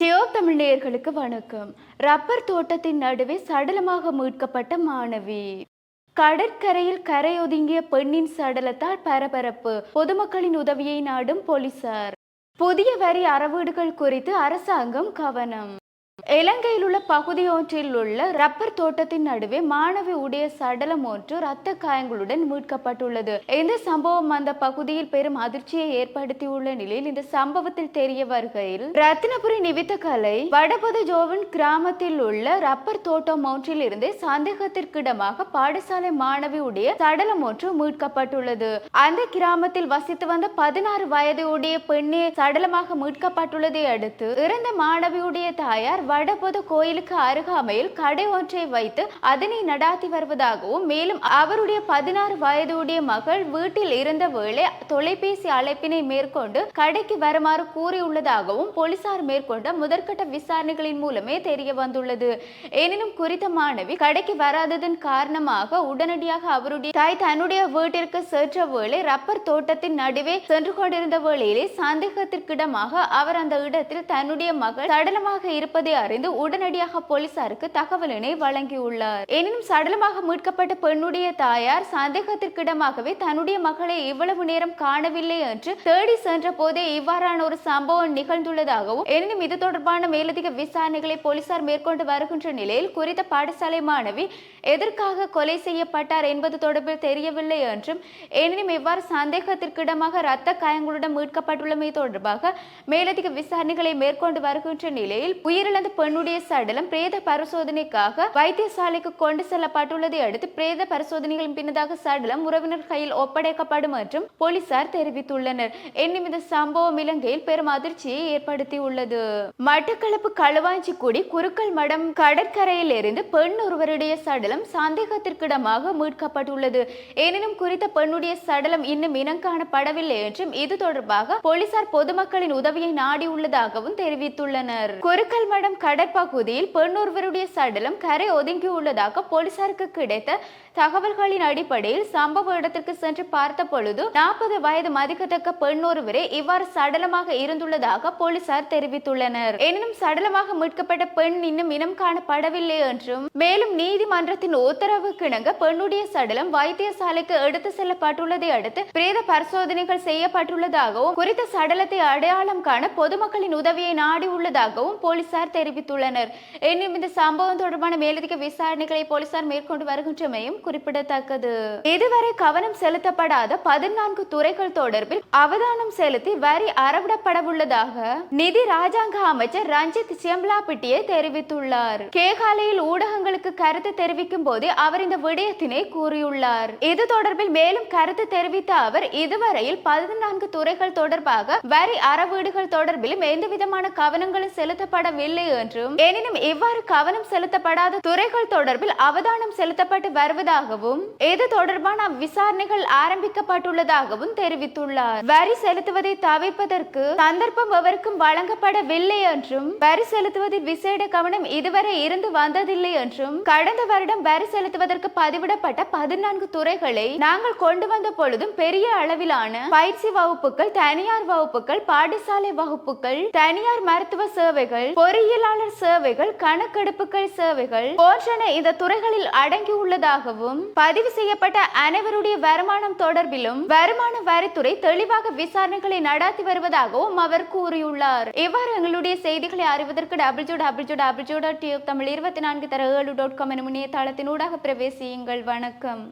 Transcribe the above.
ஜியோ தமிழ்நேயர்களுக்கு வணக்கம். ரப்பர் தோட்டத்தின் நடுவே சடலமாக மீட்கப்பட்ட மாணவி. கடற்கரையில் கரையொதுங்கிய பெண்ணின் சடலத்தால் பரபரப்பு. பொதுமக்களின் உதவியை நாடும் போலீசார். புதிய வரி அறவீடுகள் குறித்து அரசாங்கம் கவனம். இலங்கையில் உள்ள பகுதியொன்றில் உள்ள ரப்பர் தோட்டத்தின் நடுவே மாணவி உடைய சடலம் ஒன்று இரத்த காயங்களுடன் மீட்கப்பட்டுள்ளது. இந்த சம்பவம் அந்த பகுதியில் பெரும் அதிர்ச்சியை ஏற்படுத்தியுள்ள நிலையில் இந்த சம்பவத்தில் தெரிய வருகையில் ரத்னபுரி நிவித்த கலை வடபது ஜோவன் கிராமத்தில் உள்ள ரப்பர் தோட்டம் ஒன்றில் இருந்து சந்தேகத்திற்கிடமாக பாடசாலை மாணவி உடைய சடலம் ஒன்று மீட்கப்பட்டுள்ளது. அந்த கிராமத்தில் வசித்து வந்த பதினாறு வயது உடைய பெண்ணே சடலமாக மீட்கப்பட்டுள்ளதை அடுத்து இறந்த மாணவியுடைய தாயார் வடபொது கோயிலுக்கு அருகாமையில் கடை ஒன்றை வைத்து அதனை நடாத்தி வருவதாகவும் மேலும் அவருடைய பதினாறு வயதுடைய மகள் வீட்டில் இருந்த வேளை தொலைபேசி அழைப்பினை மேற்கொண்டு கடைக்கு வருமாறு கூறியுள்ளதாகவும் போலீசார் மேற்கொண்ட முதற்கட்ட விசாரணைகளின் மூலமே தெரிய வந்துள்ளது. எனினும் குறித்த மாணவி கடைக்கு வராததன் காரணமாக உடனடியாக அவருடைய தாய் தன்னுடைய வீட்டிற்கு சென்ற வேளை ரப்பர் தோட்டத்தின் நடுவே சென்று கொண்டிருந்த வேளையிலே சந்தேகத்திற்கிடமாக அவர் அந்த இடத்தில் தன்னுடைய மகள் சடலமாக இருப்பதை அறிந்து உடனடியாக போலீசாருக்கு தகவலினை வழங்கியுள்ளார். எனினும் சடலமாக மீட்கப்பட்ட பெண்ணுடைய தாயார் சந்தேகத்திற்கிடமாகவே தன்னுடைய மகளை இவ்வளவு நேரம் காணவில்லை என்று தேடி சென்ற போதே இவ்வாறான ஒரு சம்பவம் நிகழ்ந்துள்ளதாகவும் எனினும் இது தொடர்பான மேலதிக விசாரணைகளை போலீசார் மேற்கொண்டு வருகின்ற நிலையில் குறித்த பாடசாலை மாணவி எதற்காக கொலை செய்யப்பட்டார் என்பது தொடர்பில் தெரியவில்லை என்றும் எனினும் இவ்வாறு சந்தேகத்திற்கிடமாக இரத்த காயங்களுடன் மீட்கப்பட்டுள்ளமை தொடர்பாக மேலதிக விசாரணைகளை மேற்கொண்டு வருகின்ற நிலையில் உயிரிழந்த பெண்ணுடைய சடலம் பிரேத பரிசோதனைக்காக வைத்தியசாலைக்கு கொண்டு செல்லப்பட்டுள்ளதை அடுத்து பிரேத பரிசோதனைகளின் பின்னதாக சடலம் உறவினர் கையில் ஒப்படைக்கப்படும் என்றும் போலீசார் தெரிவித்துள்ளனர். என்னும் இந்த சம்பவம் இலங்கையில் பெரும் அதிர்ச்சியை ஏற்படுத்தியுள்ளது. மட்டக்களப்பு களுவாஞ்சிக்குடி குருக்கள் மடம் கடற்கரையில் இருந்து பெண் ஒருவருடைய சடலம் சந்தேகத்திற்கிடமாக மீட்கப்பட்டுள்ளது. எனினும் குறித்த பெண்ணுடைய சடலம் இன்னும் இனம் காணப்படவில்லை என்றும் இது தொடர்பாக போலீசார் பொதுமக்களின் உதவியை நாடியுள்ளதாகவும் தெரிவித்துள்ளனர். குருக்கல் மடம் கடற்பகுதியில் பெண்ணொருவருடைய சடலம் கரை ஒதுங்கியுள்ளதாக போலீசாருக்கு கிடைத்த தகவல்களின் அடிப்படையில் சம்பவ இடத்திற்கு சென்று பார்த்த பொழுது நாற்பது வயது மதிக்கத்தக்க பெண் ஒருவரே இவ்வாறு சடலமாக இருந்துள்ளதாக போலீசார் தெரிவித்துள்ளனர். எனினும் சடலமாக மீட்கப்பட்ட பெண் இன்னும் இனம் காணப்படவில்லை என்றும் மேலும் நீதிமன்றத்தின் உத்தரவுக்கிணங்க பெண்ணுடைய சடலம் வைத்தியசாலைக்கு எடுத்து செல்லப்பட்டுள்ளதை அடுத்து பிரேத பரிசோதனைகள் செய்யப்பட்டுள்ளதாகவும் குறித்த சடலத்தை அடையாளம் காண பொதுமக்களின் உதவியை நாடியுள்ளதாகவும் போலீசார் தெரிவித்துள்ளனர். எனினும் இந்த சம்பவம் தொடர்பான மேலதிக விசாரணைகளை போலீசார் மேற்கொண்டு வருகின்றமையும் குறிப்பிடத்தக்கது. இதுவரை கவனம் செலுத்தப்படாத பதினான்கு துறைகள் தொடர்பில் அவதானம் செலுத்தி வரி அறவிடப்படவுள்ளதாக நிதி ராஜாங்க அமைச்சர் ரஞ்சித் செம்லாபிட்டியை தெரிவித்துள்ளார். கேகாலையில் ஊடகங்களுக்கு கருத்து தெரிவிக்கும் போது அவர் இந்த விடயத்தினை கூறியுள்ளார். இது தொடர்பில் மேலும் கருத்து தெரிவித்த அவர் இதுவரையில் பதினான்கு துறைகள் தொடர்பாக வரி அறவீடுகள் தொடர்பிலும் எந்த விதமான கவனங்களும் செலுத்தப்படவில்லை என்றும் எனினும் இவ்வாறு கவனம் செலுத்தப்படாத துறைகள் தொடர்பில் அவதானம் செலுத்தப்பட்டு வருவதாக உள்ளதாகவும் இது தொடர்பான விசாரணைகள் ஆரம்பிக்கப்பட்டுள்ளதாகவும் தெரிவித்துள்ளார். வரி செலுத்துவதை தவிர்ப்பதற்கு சந்தர்ப்பம் எவருக்கும் வழங்கப்படவில்லை என்றும் வரி செலுத்துவதில் விசேட கவனம் இதுவரை இருந்து வந்ததில்லை என்றும் கடந்த வருடம் வரி செலுத்துவதற்கு பதிவிடப்பட்ட பதினான்கு துறைகளை நாங்கள் கொண்டு வந்த பொழுதும் பெரிய அளவிலான பயிற்சி வகுப்புகள் தனியார் வகுப்புகள் பாடசாலை வகுப்புகள் தனியார் மருத்துவ சேவைகள் பொறியியலாளர் சேவைகள் கணக்கெடுப்புகள் சேவைகள் போன்றன இந்த துறைகளில் அடங்கியுள்ளதாகவும் பதிவு செய்யப்பட்ட அனைவருடைய வருமானம் தொடர்பிலும் வருமான வரித்துறை தெளிவாக விசாரணைகளை நடாத்தி வருவதாகவும் அவர் கூறியுள்ளார். இவ்வாறு எங்களுடைய செய்திகளை அறிவதற்கு W W W dot Tamil இருபத்தி நான்கு தர ஏழு டாட் காம் எனும் இணையதளத்தினூடாக பிரவேசியுங்கள். வணக்கம்.